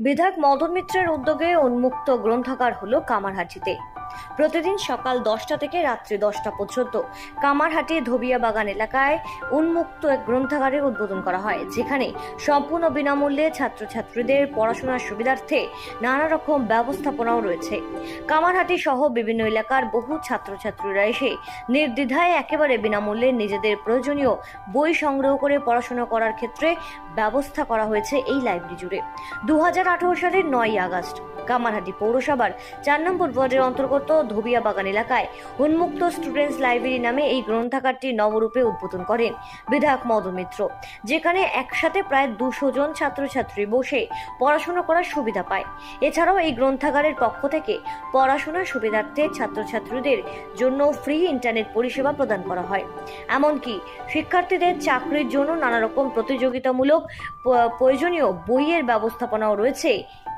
বিধায়ক মদন মিত্রের উদ্যোগে উন্মুক্ত গ্রন্থাগার হলো কামারহাটিতে। প্রতিদিন সকাল দশটা থেকে রাত্রি দশটা পর্যন্ত কামারহাটি ধবিয়া বাগান এলাকায় উন্মুক্ত এক গ্রন্থাগারের উদ্বোধন করা হয়, যেখানে সম্পূর্ণ বিনামূল্যে ছাত্রছাত্রীদের পড়াশোনার সুবিধার্থে নানা রকম ব্যবস্থাপনাও রয়েছে। কামারহাটি সহ বিভিন্ন এলাকার বহু ছাত্রছাত্রীরা এসে নির্দ্বিধায় একেবারে বিনামূল্যে নিজেদের প্রয়োজনীয় বই সংগ্রহ করে পড়াশোনা করার ক্ষেত্রে ব্যবস্থা করা হয়েছে এই লাইব্রেরি জুড়ে। দু সালের নয় আগস্ট। কামারহাটি পৌরসভার চার নম্বর ওয়ার্ডের অন্তর্গত ধোবিয়া বাগান এলাকায় উন্মুক্ত স্টুডেন্টস লাইব্রেরি নামে এই গ্রন্থাগারটি নবরূপে উদ্বোধন করেন বিধায়ক মদন মিত্র, যেখানে একসাথে প্রায় দুশো জন ছাত্রছাত্রী বসে পড়াশোনা করার সুবিধা পায়। এছাড়াও এই গ্রন্থাগারের পক্ষ থেকে পড়াশোনার সুবিধার্থে ছাত্রছাত্রীদের জন্য ফ্রি ইন্টারনেট পরিষেবা প্রদান করা হয়। এমনকি শিক্ষার্থীদের চাকরির জন্য নানা রকম প্রতিযোগিতামূলক প্রয়োজনীয় বইয়ের ব্যবস্থাপনাও রয়েছে।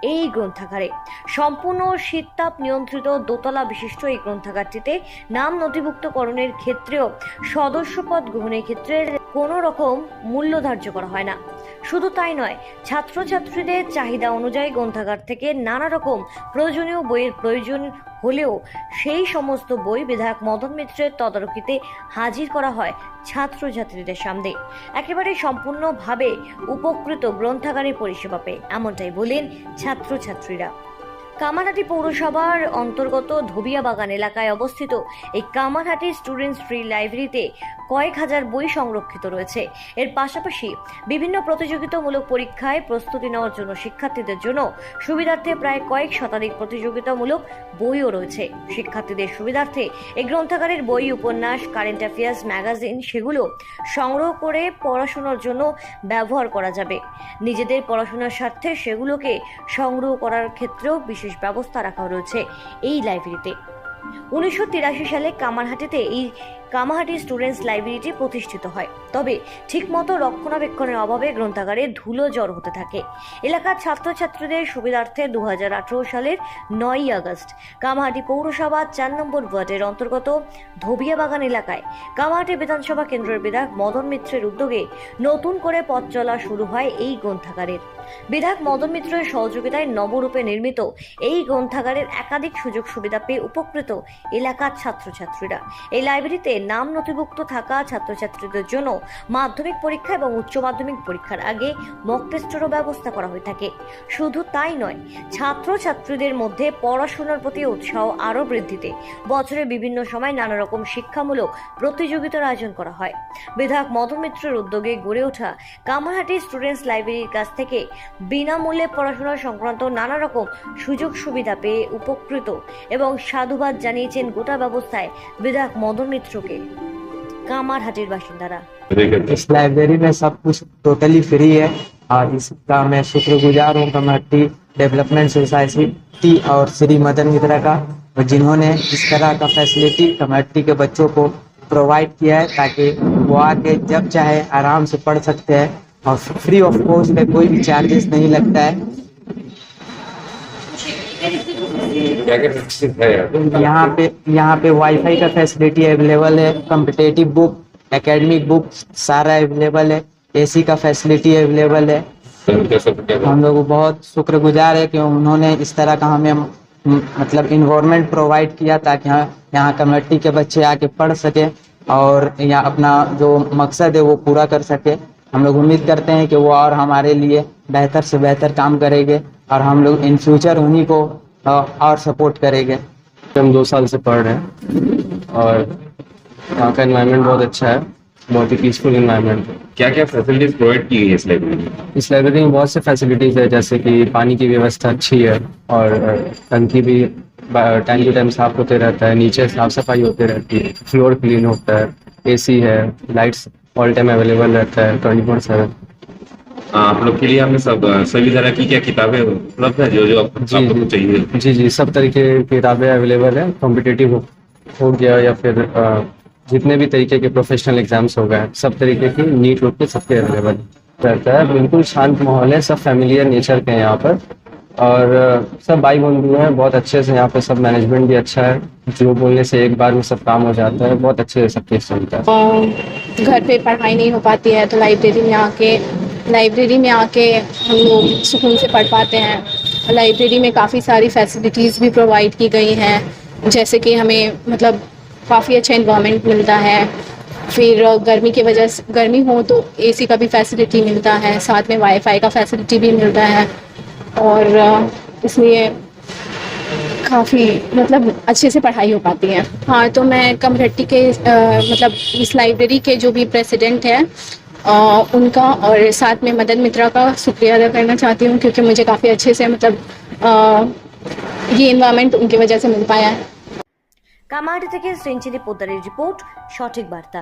এই গ্রন্থাগারে। সম্পূর্ণ শীততাপ নিয়ন্ত্রিত দোতলা বিশিষ্ট এই গ্রন্থাগারটিতে নাম নথিভুক্তকরণের ক্ষেত্রেও সদস্যপদ গ্রহণের ক্ষেত্রে কোনো রকম মূল্য ধার্য করা হয় না। শুধু তাই নয়, ছাত্রছাত্রীদের চাহিদা অনুযায়ী গ্রন্থাগার থেকে নানা রকম প্রয়োজনীয় বইয়ের প্রয়োজন হলেও সেই সমস্ত বই বিধায়ক মদন মিত্রের তদারকিতে হাজির করা হয় ছাত্রছাত্রীদের সামনে। একেবারে সম্পূর্ণভাবে উপকৃত গ্রন্থাগারের পরিষেবা পেয়ে এমনটাই বলেন ছাত্রছাত্রীরা। কামারহাটি পৌরসভার অন্তর্গত ধোবিয়া বাগান এলাকায় অবস্থিত এই কামারহাটি স্টুডেন্টস ফ্রি লাইব্রেরিতে কয়েক হাজার বই সংরক্ষিত রয়েছে। এর পাশাপাশি বিভিন্ন প্রতিযোগিতামূলক পরীক্ষায় প্রস্তুতি নেওয়ার জন্য শিক্ষার্থীদের জন্য সুবিধার্থে প্রায় কয়েক শতাধিক প্রতিযোগিতামূলক বইও রয়েছে। শিক্ষার্থীদের সুবিধার্থে এই গ্রন্থাগারের বই, উপন্যাস, কারেন্ট অ্যাফেয়ার্স, ম্যাগাজিন সেগুলো সংগ্রহ করে পড়াশোনার জন্য ব্যবহার করা যাবে। নিজেদের পড়াশোনার স্বার্থে সেগুলোকে সংগ্রহ করার ক্ষেত্রেও বিশেষ ব্যবস্থা রাখা রয়েছে এই লাইব্রেরিতে। উনিশশো তিরাশি সালে কামারহাটিতে এই কামারহাটি স্টুডেন্টস লাইব্রেরিটি প্রতিষ্ঠিত হয়। তবে ঠিকমতো রক্ষণাবেক্ষণের অভাবে গ্রন্থাগারে ধুলো জ্বর হতে থাকে। এলাকার ছাত্রছাত্রীদের সুবিধার্থে দুহাজার আঠেরো সালের নয়ই আগস্ট কামাহাটি পৌরসভা চার নম্বর ওয়ার্ডের অন্তর্গত ধোবিয়া বাগান এলাকায় কামাহাটি বিধানসভা কেন্দ্রের বিধায়ক মদন মিত্রের উদ্যোগে নতুন করে পথ চলা শুরু হয় এই গ্রন্থাগারের বিধায়ক মদন মিত্রের সহযোগিতায় নবরূপে নির্মিত এই গ্রন্থাগারের একাধিক সুযোগ সুবিধা পেয়ে উপকৃত এলাকার ছাত্রছাত্রীরা। এই লাইব্রেরিতে নাম নথিভুক্ত থাকা ছাত্রছাত্রীদের জন্য মাধ্যমিক পরীক্ষা এবং উচ্চ মাধ্যমিক পরীক্ষার আগে মক টেস্টেরও ব্যবস্থা করা হয়ে থাকে। শুধু তাই নয়, ছাত্রছাত্রীদের মধ্যে পড়াশোনার প্রতি উৎসাহ আরও বৃদ্ধিতে। বছরের বিভিন্ন সময় নানা রকম শিক্ষামূলক প্রতিযোগিতার আয়োজন করা হয়। বিধায়ক মদন মিত্রের উদ্যোগে গড়ে ওঠা কামারহাটি স্টুডেন্টস লাইব্রেরির কাছ থেকে বিনামূল্যে পড়াশোনা সংক্রান্ত নানা রকম সুযোগ সুবিধা পেয়ে উপকৃত এবং সাধুবাদ জানিয়েছেন গোটা ব্যবস্থায় বিধায়ক মদন মিত্রকে। কামারহাটির বাসিন্দারা इस लाइब्रेरी में सब कुछ टोटली फ्री है और इसका मैं शुक्रगुजार हूँ कमेटी डेवलपमेंट सोसाइटी और श्री मदन मित्रा का और जिन्होंने इस तरह का फैसिलिटी कमेटी के बच्चों को प्रोवाइड किया है ताकि वो आके जब चाहे आराम से पढ़ सकते हैं और फ्री ऑफ कॉस्ट में कोई भी चार्जेस नहीं लगता है यहाँ पे यहाँ पे वाईफाई का फैसिलिटी अवेलेबल है कम्पिटेटिव बुक एकेडमिक बुक सारा अवेलेबल है एसी का फैसिलिटी अवेलेबल है। हम लोग बहुत शुक्रगुजार है कि उन्होंने इस तरह का हमें मतलब इन्वायरमेंट प्रोवाइड किया ताकि यहाँ यहाँ कमेटी के बच्चे आके पढ़ सके और यहाँ अपना जो मकसद है वो पूरा कर सके। हम लोग उम्मीद करते हैं कि वो और हमारे लिए बेहतर से बेहतर काम करेंगे। और हम लोग इन फ्यूचर उन्हीं को और सपोर्ट करेंगे। हम दो साल से पढ़ रहे हैं और यहाँ का इन्वायरमेंट बहुत अच्छा है बहुत ही पीसफुल एनवायरनमेंट है। क्या क्या फैसिलिटीज़ प्रोवाइड की गई है इस लाइब्रेरी में? इस लाइब्रेरी में बहुत से फैसिलिटीज़ है जैसे कि पानी की व्यवस्था अच्छी है और टंकी भी टाइम टू टाइम साफ़ होते रहता है नीचे साफ़ सफ़ाई होती रहती है फ्लोर क्लीन होता है एसी है लाइट्स ऑल टाइम अवेलेबल रहता है ट्वेंटी फोर सेवन आप लोग के लिए हमने सब सभी तरह की क्या किताबें उपलब्ध है जो जो आप, जी, आप लोग को जी। चाहिए? जी जी सब तरीके की किताबें अवेलेबल है। कॉम्पिटेटिव हो गया या फिर अ, जितने भी तरीके के प्रोफेशनल एग्ज़ाम्स हो गए सब तरीके की नीट रूप के सबके अवेलेबल रहता है। बिल्कुल शांत माहौल है सब फैमिलियर नेचर के हैं यहाँ पर। और सब भाई बहन भी हैं बहुत अच्छे से यहाँ पे सब मैनेजमेंट भी अच्छा है। जो बोलने से एक बार में सब काम हो जाता है बहुत अच्छे से सब चीज़ चलता है। घर पे पढ़ाई नहीं हो पाती है तो लाइब्रेरी में आके लाइब्रेरी में आके हम लोग सुकून से पढ़ पाते हैं। लाइब्रेरी में काफ़ी सारी फैसिलिटीज़ भी प्रोवाइड की गई हैं जैसे कि हमें मतलब काफ़ी अच्छा इन्वामेंट मिलता है। फिर गर्मी की वजह से गर्मी हो तो एसी का भी फैसिलिटी मिलता है साथ में वाईफाई का फैसिलिटी भी मिलता है। और इसलिए काफ़ी मतलब अच्छे से पढ़ाई हो पाती है। हाँ तो मैं कमरट्टी के अ, मतलब इस लाइब्रेरी के जो भी प्रेसिडेंट हैं उनका और साथ में मदन मित्रा का शुक्रिया अदा करना चाहती हूँ क्योंकि मुझे काफ़ी अच्छे से मतलब अ, ये इन्वायरमेंट उनकी वजह से मिल पाया है কামাহাটি থেকে সেঞ্চুরি পোদ্দারের রিপোর্ট সঠিক বার্তা